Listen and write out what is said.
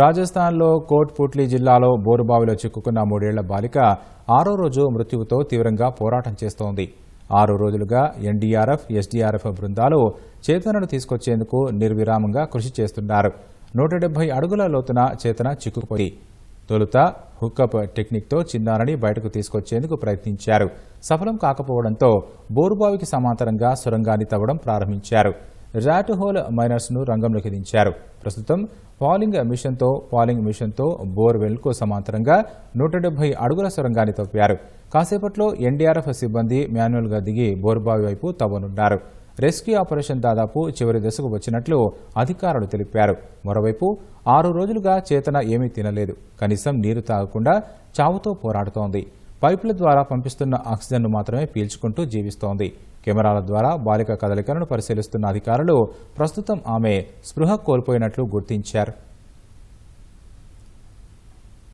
రాజస్థాన్లో కోట్పుట్లీ జిల్లాలో బోరుబావిలో చిక్కుకున్న మూడేళ్ళ బాలిక ఆరో రోజు మృత్యువుతో తీవ్రంగా పోరాటం చేస్తోంది. ఆరు రోజులుగా ఎన్డీఆర్ఎఫ్ ఎస్డీఆర్ఎఫ్ బృందాలు చేతనను తీసుకొచ్చేందుకు నిర్విరామంగా కృషి చేస్తున్నారు. నూట డెబ్బై అడుగుల లోతున చేతన చిక్కుకుపోయి తొలుత హుక్కప్ టెక్నిక్తో చిన్నారని బయటకు తీసుకొచ్చేందుకు ప్రయత్నించారు. సఫలం కాకపోవడంతో బోరుబావికి సమాంతరంగా సొరంగాన్ని తవ్వడం ప్రారంభించారు. ర్యాట్ హోల్ రంగంలోకి దించారు. ప్రస్తుతం పాలింగ్ మిషన్తో పాలింగ్ మిషన్తో బోర్వెల్కు సమాంతరంగా నూట డెబ్బై అడుగుల సొరంగాన్ని తవ్వారు కాసేపట్లో ఎన్డీఆర్ఎఫ్ సిబ్బంది మాన్యువల్గా దిగి బోర్బావి వైపు తవ్వనున్నారు. రెస్క్యూ ఆపరేషన్ దాదాపు చివరి దశకు వచ్చినట్లు అధికారులు తెలిపారు. మరోవైపు ఆరు రోజులుగా చేతన ఏమీ తినలేదు. కనీసం నీరు తాగకుండా చావుతో పోరాడుతోంది. పైపుల ద్వారా పంపిస్తున్న ఆక్సిజన్ను మాత్రమే పీల్చుకుంటూ జీవిస్తోంది. కెమెరాల ద్వారా బాలిక కదలికలను పరిశీలిస్తున్న అధికారులు ప్రస్తుతం ఆమె స్పృహ కోల్పోయినట్లు గుర్తించారు.